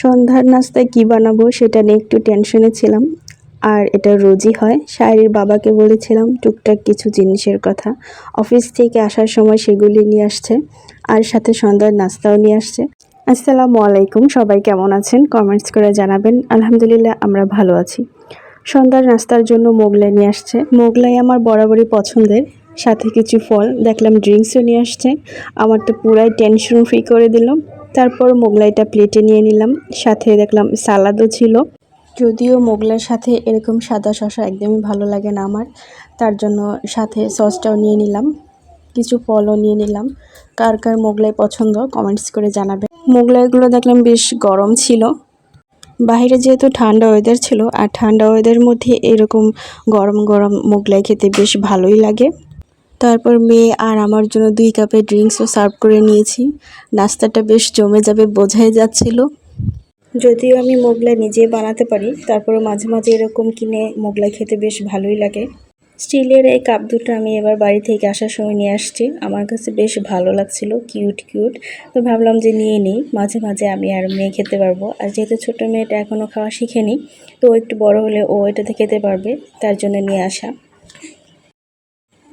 সন্ধ্যার নাস্তায় কি বানাবো সেটা নিয়ে একটু টেনশনে ছিলাম। আর এটা রোজই হয়, শায়রির বাবাকে বলেছিলাম টুকটাক কিছু জিনিসের কথা। অফিস থেকে আসার সময় সেগুলি নিয়ে আসছে, আর সাথে সন্ধ্যার নাস্তাও নিয়ে আসছে। আসসালামু আলাইকুম, সবাই কেমন আছেন? কমেন্টস করে জানাবেন। আলহামদুলিল্লাহ, আমরা ভালো আছি। সন্ধ্যার নাস্তার জন্য মোগলাই নিয়ে আসছে। মোগলাই আমার বরাবরই পছন্দের, সাথে কিছু ফল, দেখলাম ড্রিঙ্কসও নিয়ে আসছে। আমার তো পুরাই টেনশন ফ্রি করে দিল। তারপর মোগলাইটা প্লেটে নিয়ে নিলাম। সাথে দেখলাম সালাদও ছিল। যদিও মোগলাইয়ের সাথে এরকম সাদা শসা একদমই ভালো লাগে না আমার, তার জন্য সাথে সসটাও নিয়ে নিলাম। কিছু ফলও নিয়ে নিলাম। কার কার মোগলাই পছন্দ কমেন্টস করে জানাবে। মোগলাইগুলো দেখলাম বেশ গরম ছিল। বাইরে যেহেতু ঠান্ডা ওয়েদার ছিল, আর ঠান্ডা ওয়েদারের মধ্যে এরকম গরম গরম মোগলাই খেতে বেশ ভালোই লাগে। তারপর মেয়ে আর আমার জন্য দুই কাপে ড্রিঙ্কসও সার্ভ করে নিয়েছি। নাস্তাটা বেশ জমে যাবে বোঝাই যাচ্ছিল। যদিও আমি মোগলাই নিজে বানাতে পারি তারপরে মাঝে মাঝে এরকম কিনে মোগলাই খেতে বেশ ভালোই লাগে। স্টিলের এই কাপ দুটো আমি এবার বাড়ি থেকে আসার সময় নিয়ে আসছি। আমার কাছে বেশ ভালো লাগছিল, কিউট কিউট। তো ভাবলাম যে নিয়ে নিই, মাঝে মাঝে আমি আর মেয়ে খেতে পারব। আর যেহেতু ছোটো মেয়েটা এখনও খাওয়া শিখেনি, তো ও একটু বড় হলে ও এটাতে খেতে পারবে, তার জন্য নিয়ে আসা।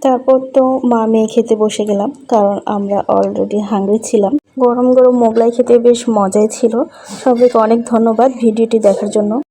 তারপর তো মা মেয়ে খেতে বসে গেলাম, কারণ আমরা অলরেডি হাঙ্গরি ছিলাম। গরম গরম মোগলাই খেতে বেশ মজাই ছিল। সবাইকে অনেক ধন্যবাদ ভিডিওটি দেখার জন্য।